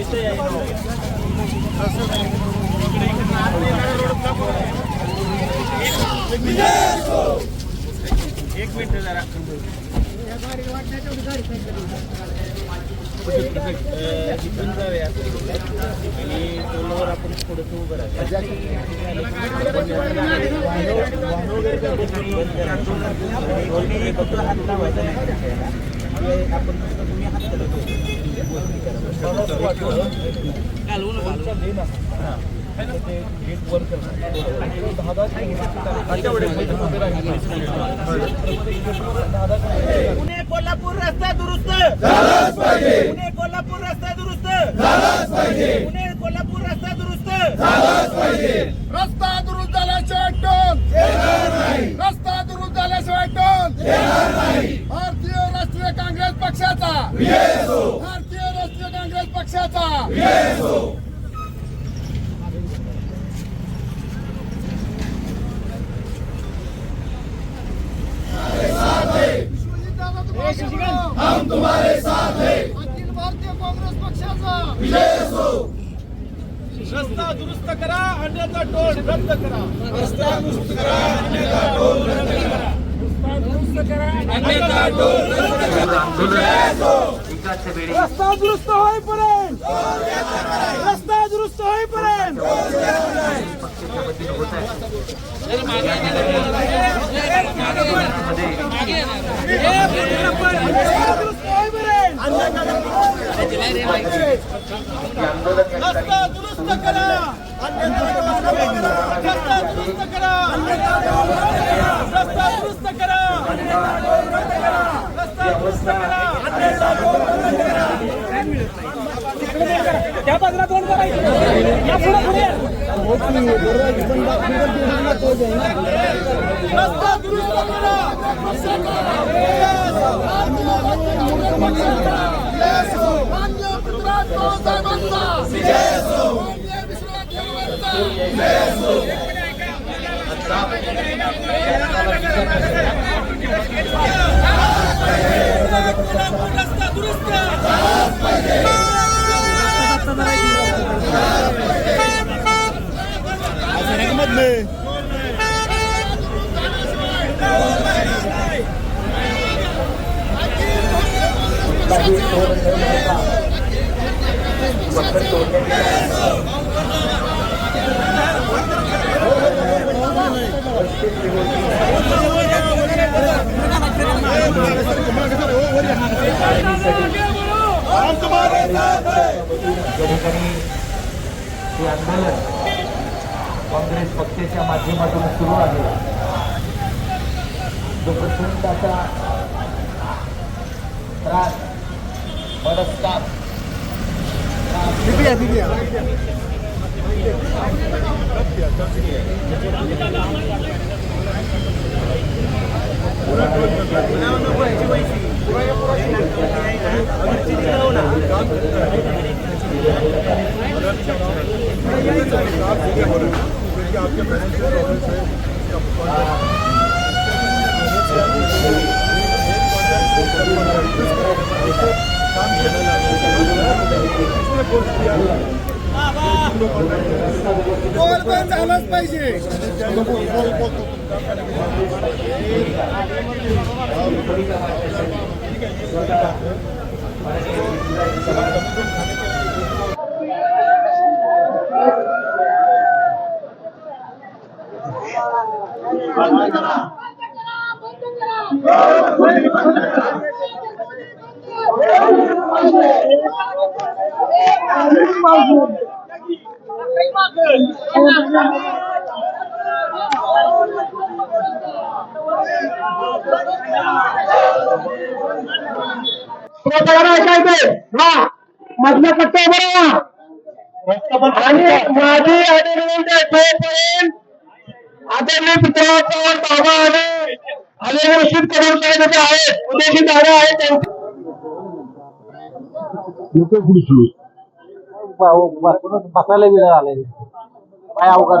एक मिनिट जरा इथून जाऊया आणि टोलवर आपण थोडंसं उभं राहू फक्त हात लावायचा नाही आपण तुम्ही हात पुणे कोल्हापूर रस्ता दुरुस्त. पुणे कोल्हापूर रस्ता दुरुस्त. पुणे कोल्हापूर रस्ता दुरुस्त. रस्ता दुरुस्त झाल्याशिवाय टोल रस्ता दुरुस्त झाल्याशिवाय टोल भारतीय राष्ट्रीय काँग्रेस पक्षाचा. पक्षाचा. हम तुम्हारे साथ हैं। अखिल भारतीय काँग्रेस पक्षाचा. रस्ता दुरुस्त करा अन्यथा टोल रद्द करा. रस्ता दुरुस्त करा अन्यथा टोल रद्द करा. रस्ता दुरुस्त करा अन्यथा टोल रद्द करा। रस्ता दुरुस्त होईपर्यंत. रस्ता दुरुस्त होईपर्यंत. रस्ता दुरुस्त करा. रस्ता दुरुस्त करा. रस्ता दुरुस्त करा. रस्ता दुरुस्त करा. त्या बाजूला तोंड करायचं या पुढे पुढे. रस्ता दुरुस्त करा. मान्य पृथ्वीराज चव्हाण साहेबांचा मान्य विश्वनाथ देवेंचा रस्ता दुरुस्त या ठिकाणी हे आंदोलन काँग्रेस पक्षाच्या माध्यमातून सुरू आहे जो प्रचंडाचा त्रास मनस्ताप टोल पण झालाच पाहिजे. हा मधल्या पट्ट्या बरोबर आणि माझी आदरणीय बाबा आणि आलेले रशीद कदम साहेब आहेत उद्याची दादा आहेत त्यांची बसायला वेळ आले काय अवघड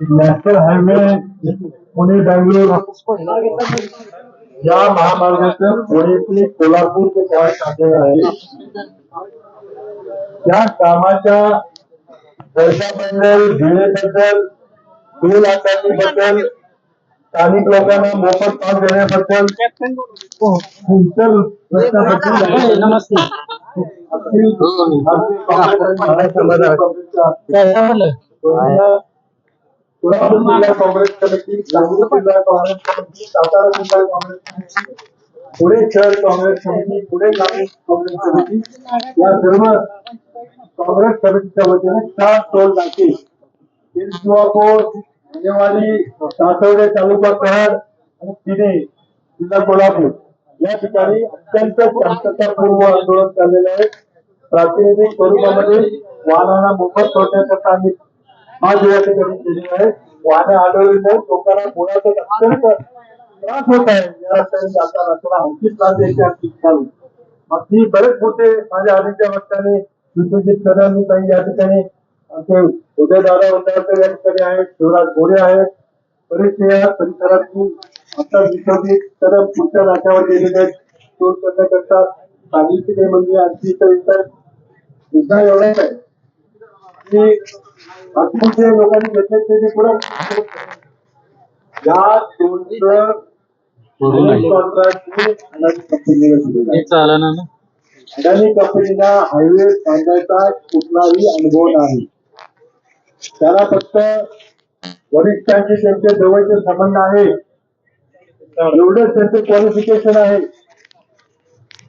National highway Pune Bangalore. या महामार्गाचं पुणे ते कोल्हापूर ते काय साधन आहे. त्या कामाच्या दर्जाबद्दल वेळेबद्दल टोल आकारणीबद्दल स्थानिक लोकांना मोफत पास देण्याबद्दल इतर प्रश्नाबद्दल नमस्ते जिल्हा काँग्रेस कमिटी सांगली जिल्हा काँग्रेस कमिटी सातारा जिल्हा काँग्रेस कमिटी पुणे शहर काँग्रेस समिती पुणे काँग्रेस समिती या सर्व काँग्रेस समितीच्या वतीने चार टोल नाके. किंवा सासवडे तालुका कराड आणि तिने जिल्हा कोल्हापूर. या ठिकाणी अत्यंत शांततापूर्व आंदोलन चाललेलं आहे. प्रातिनिधिक स्वरूपामध्ये वाहनांना मोफत सोडण्याचं आम्ही आज या ठिकाणी आहे. वाहनं आढळली लोकांना मुळातच अत्यंत त्रास होत आहे. या रस्त्याने जाताना थोडा आणखी त्रास द्यायची बरेच मोठे माझ्या आधीच्या वक्त्याने विश्वजित कदम काही या ठिकाणी आमचे उदयदादा या ठिकाणी आहेत. शिवराज गोरे आहेत. बरेचसे या परिसरातून आता विश्वजित कदम पुढच्या नाट्यावर गेलेले आहेत. टोल करण्याकरता सांगितले म्हणजे आणखी इतर इतर मुद्दा एवढाच आहे. की बाकीचे लोकांनी घेतले ते ते पुढे या टोलचं कॉन्ट्रॅक्ट कंपनीला हायवे बांधायचा कुठलाही अनुभव नाही त्याला फक्त वरिष्ठांशी त्यांचे जवळचे संबंध आहे एवढंच त्यांचं क्वालिफिकेशन आहे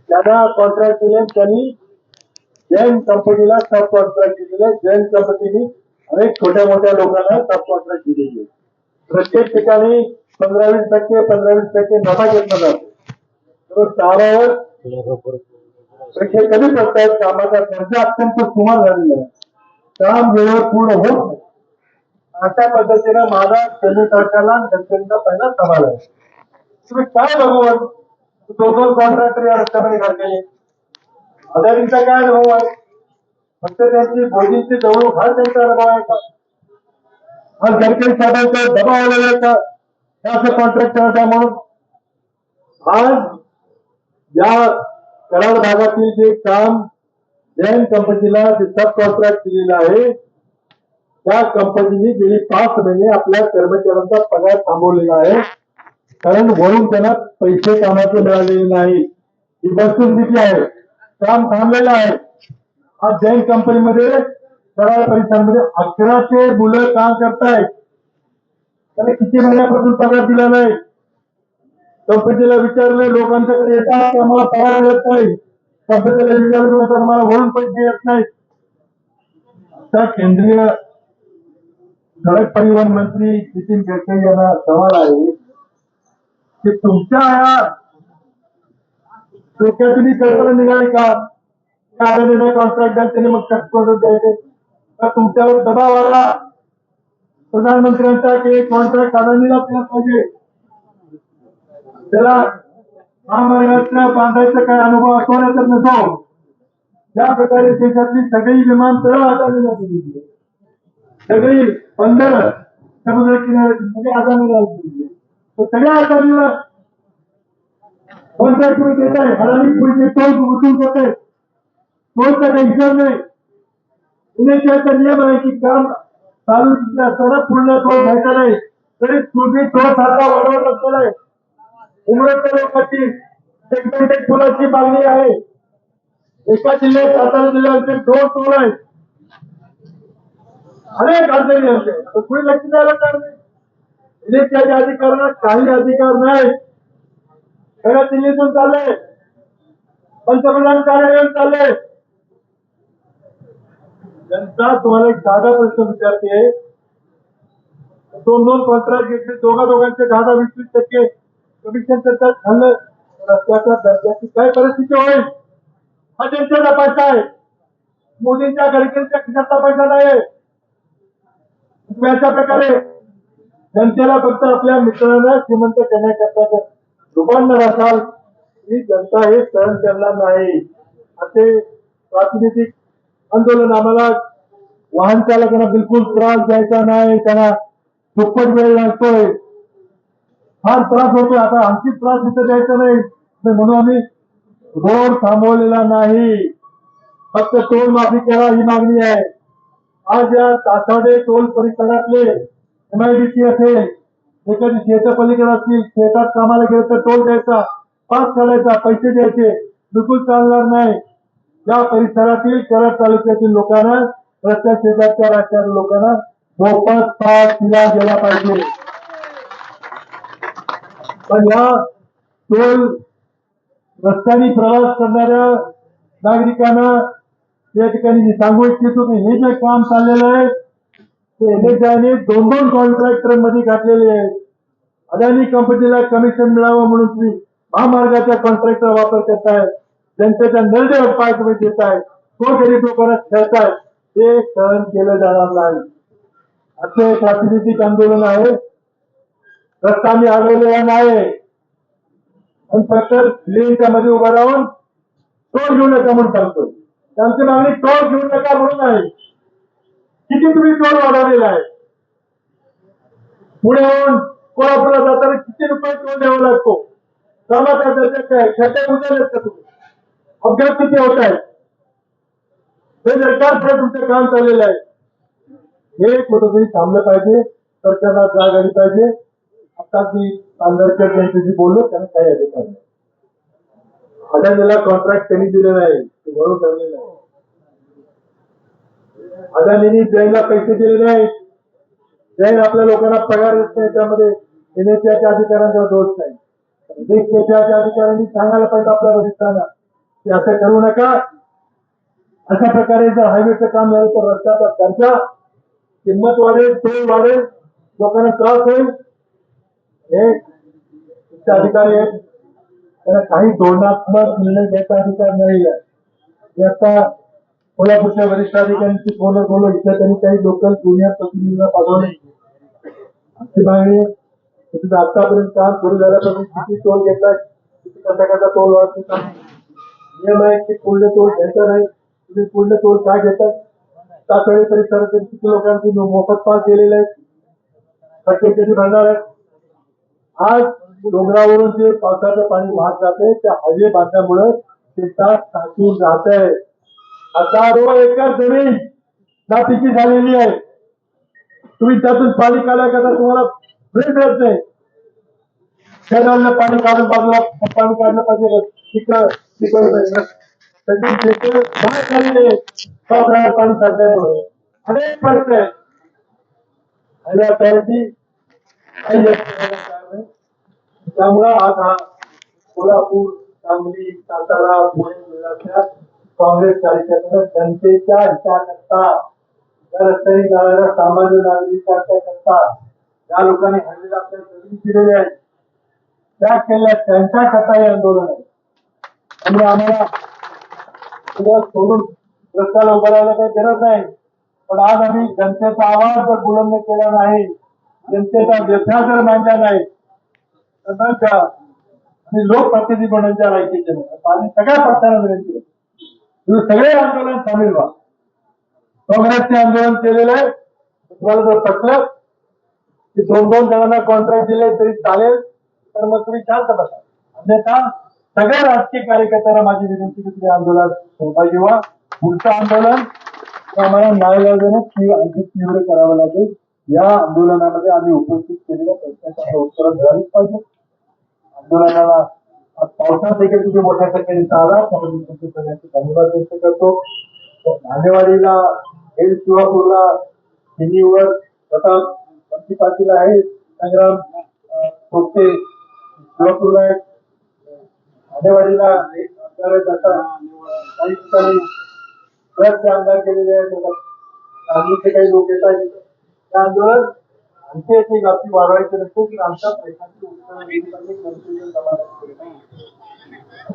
त्यांना कॉन्ट्रॅक्ट दिले त्यांनी जैन कंपनीला सब कॉन्ट्रॅक्ट दिले जैन कंपनीने अनेक छोट्या मोठ्या लोकांना सब दिली दिलेले प्रत्येक ठिकाणी पंधरा वीस टक्के पंधरा वीस टक्के नफा घेतला जातो. तर चारावर पैसे कमी पडतात कामाचा खर्च अत्यंत सुमार झालेला आहे. काम वेळेवर पूर्ण होत अशा पद्धतीनं माझा केंद्र सरकारला जनतेचा पहिला सवाल आहे. तुम्ही काय बघून दोन दोन कॉन्ट्रॅक्टर या रस्त्यामध्ये घातलेले अदानीचा काय अनुभव आहे? फक्त त्यांची भोजींची जवळ हा त्यांचा दबाव आहे का? आज गडकरी साहेबांचा दबाव आलेला आहे का? असं कॉन्ट्रॅक्ट करायचा म्हणून? आज या कराड भागातील जे काम जैन कंपनीला जे सब कॉन्ट्रॅक्ट दिलेलं आहे त्या कंपनीने गेली पाच महिने आपल्या कर्मचाऱ्यांचा पगार थांबवलेला आहे. कारण वरून त्यांना पैसे कामाचे मिळालेले नाही. ही वस्तुस्थिती आहे? काम थांबलेलं आहे. आज जैन कंपनीमध्ये कराड परिसरामध्ये अकराशे मुलं काम करतायत. त्याला किती महिन्यापासून पगार दिला नाही? कंपनीला विचारले लोकांच्याकडे येतात आम्हाला पगार मिळत नाही. कंपनीला विचारलं तर आम्हाला वरून पैसे येत नाही आता केंद्रीय सडक परिवहन मंत्री नितीन गडकरी यांना सवाल आहे की तुमच्या या डोक्यातून ही कल्पना निघाली का? कॉन्ट्रॅक्ट द्याल त्याने मग कॉन्ट्रॅक्ट द्यायचे. तर तुमच्यावर दबाव आला. प्रधानमंत्र्यांचा की कॉन्ट्रॅक्ट अदानीला दिला पाहिजे. त्याला महामार्गातल्या बांधायचा काय अनुभव असणार तर नसो ज्या प्रकारे देशातली सगळी विमानतळ अदानीला दिली सगळी बंदर समुद्र किनाऱ्याची सगळी अदानीला दिली सगळ्या अदानीला कॉन्ट्रॅक्ट तुम्ही देताय अदानी पुढे टोल उचलून देताय टोलचा टेन्शन हिशोब नाही. पुण्याचा नियम आहे की काम चालू असताना पूर्ण टोल घ्यायचा नाही तरी तुम्ही टोल सारखा वाढवत असलेला आहे उमरट लोकांची सेगमेंटेड टोलाची मागणी आहे? एका जिल्ह्यात सातारा जिल्ह्याचे दोन टोल आहेत. अनेक अडचणी असते तर कुणी लक्ष द्यायला कारण नाही. इलेक्शनच्या अधिकाऱ्यांना काही अधिकार नाही सगळ्या दिल्लीतून चालले पंतप्रधान कार्यालयात चालले जनता तुम्हाला एक साधा प्रश्न विचारते दोन दोन कॉन्ट्रॅक्ट घेतले दोघा दोघांचे दहा दहा वीस वीस टक्के कमिशन करतात झालं रस्त्याच्या दर्जाची काय परिस्थिती होईल हा। जनतेचा पैसा आहे मोदींच्या गडकरीच्या खिशातला पैसा नाही अशा प्रकारे जनतेला फक्त आपल्या मित्रांना श्रीमंत करण्याकरता दुकानदार असाल ही। जनता हे सहन करणार नाही। असे प्रातिनिधिक आंदोलन आम्हाला वाहन चालकांना बिलकुल त्रास द्यायचा नाही त्यांना दुप्पट वेळ लागतोय. फार त्रास होतोय. आता आणखी त्रास इथं द्यायचा नाही. म्हणून आम्ही रोड थांबवलेला नाही. फक्त टोल माफी करा ही मागणी आहे. आज या तासाडे टोल परिसरातले एमआयडीसी असेल एखादी शेत पलीकडे असतील शेतात कामाला गेलं तर टोल द्यायचा पास काढायचा पैसे द्यायचे. बिलकुल चालणार नाही. या परिसरातील कराड तालुक्यातील लोकांना रस्त्या शेजारच्या राज्यातील लोकांना मोफत पास दिला गेला पाहिजे. पण या टोल रस्त्याने प्रवास करणाऱ्या नागरिकांना या ठिकाणी मी सांगू इच्छितो की हे जे काम चाललेलं आहे ते एनएसआयने दोन दोन कॉन्ट्रॅक्टरमध्ये घातलेले आहेत अदानी कंपनीला कमिशन मिळावं म्हणून तुम्ही महामार्गाच्या कॉन्ट्रॅक्टचा वापर करताय. जनतेच्या निर्णय पाय तुम्ही देताय तो गरीब लोकांना खेळताय ते सहन केलं जाणार नाही. असे एक राजनीतिक आंदोलन आहे. रस्ता मी अडवलेला नाही. आणि फक्त लेनच्या मध्ये उभा राहून टोल घेऊ नका म्हणून सांगतोय. त्यांची मागणी टोल घेऊ नका म्हणून आहे. किती तुम्ही टोल वाढवलेला आहे? पुढे कोल्हापूरला जाताना किती रुपये टोल द्यावा लागतो? कामाचा दर्जा काय? खेळता उतरलेत का तुम्ही? अपघात किती होत आहेत हे सरकार तुमचं काम चाललेलं आहे. हे कुठंतरी थांबलं पाहिजे सरकारला जाग आली पाहिजे. आता मी आंबेडकर यांच्याशी बोललो त्यांना काही अधिकार नाही. अदानीला कॉन्ट्रॅक्ट त्यांनी दिलेला आहे ते भरून ठरलेलं आहे. अदानीने जैनला पैसे दिले नाहीत जैन आपल्या लोकांना पगार देत नाही त्यामध्ये एनएचआयच्या अधिकाऱ्यांचा दोष नाही. अधिकाऱ्यांनी सांगायला पाहिजे आपल्या वरिष्ठांना. असं करू नका अशा प्रकारे जर हायवेचं काम झालं तर रस्त्याचा दर्जा किंमत वाढेल वाढेल लोकांना त्रास होईल. हे अधिकारी आहेत. त्यांना काही धोरणात्मक निर्णय घ्यायचा अधिकार नाही आहे. आता कोल्हापूरच्या वरिष्ठ अधिकाऱ्यांची फोनवर बोललो इथं त्यांनी काही लोकल प्रतिनिधींना पाठवले. मागणी आतापर्यंत काम सुरू झाल्यापासून किती टोल किती कसा कसा टोल वाढतो नियम आहे की पुढले तोड घ्यायचा नाही तुम्ही पुढले तोड काय घेतात तातडी परिसरातील किती लोकांची मोफत पास दिलेले आहेत खर्च कधी भरणार आहे? आज डोंगरावरून जे पावसाचं पाणी वाहत जाते त्या हायवे बांधल्यामुळे शेतात साचून जात आहे हजारो एकर जमीन नापिकी झालेली आहे. तुम्ही त्यातून पाणी काढण्याकरता तुम्हाला वेळ मिळत नाही. शहराला पाणी काढून बाजूला पाणी काढलं पाहिजे. तिकडं तिकडं पाणी साठल्यामुळे. अनेक प्रश्न आहेत. त्यामुळं आज हा कोल्हापूर सांगली सातारा पुणे जिल्ह्यातल्या काँग्रेस कार्यकर्त्यांना जनतेच्या हिताकरता या रस्त्याने जाणाऱ्या सामान्य नागरिकांच्या करता या लोकांनी हल्ले आपल्या जमिनी दिलेल्या आहेत त्या केल्या त्यांच्या करता हे आंदोलन आहे. त्यामुळे आम्हाला सोडून रस्त्याला उभं राहायला काही गरज नाही. पण आज आम्ही जनतेचा आवाज जर बुलंद केला नाही जनतेचा व्यथा जर मांडला नाही तर आणि लोकप्रतिनिधी बनवण्याच्या लायकीचे आणि सगळ्या पक्षांना विनंती तुम्ही सगळे आंदोलन सामील व्हा. काँग्रेसने आंदोलन केलेलं आहे. तुम्हाला जर पटलं की दोन दोन जणांना कॉन्ट्रॅक्ट दिले तरी चालेल. तर मग तुम्ही शांत बसा. अन्यथा सगळ्या राजकीय कार्यकर्त्यांना माझी विनंती की तुम्ही आंदोलनात सहभागी व्हा. पुढचं आंदोलन आम्हाला न्यायालयाने तीव्र अधिक तीव्र करावं लागेल. या आंदोलनामध्ये आम्ही उपस्थित केलेल्या प्रश्नांच्या उत्तर मिळालीच पाहिजे आंदोलनाला पावसात देखील तुम्ही मोठ्या संख्येने आला त्यामध्ये तुमचे सगळ्यांचे धन्यवाद व्यक्त करतो. धानेवाडीला हेल शिवापूरला सिनीवर तथा पंची पाटील आहे संग्राम अं, थोपटे एक आमदार आहेत काही ठिकाणी बरेचसे आमदार केलेले आहेत. सांगलीचे काही लोक येत आहेत. त्या आंदोलन एक वाढवायची नसते की आमच्या प्रश्नांची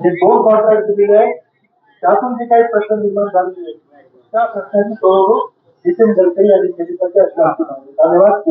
जे दोन कॉन्ट्रॅक्ट दिलेले आहे त्यातून जे काही प्रश्न निर्माण झालेले आहेत त्या प्रश्नाची सोडवणूक नितीन गडकरी आणि केंद्रीय असणार धन्यवाद.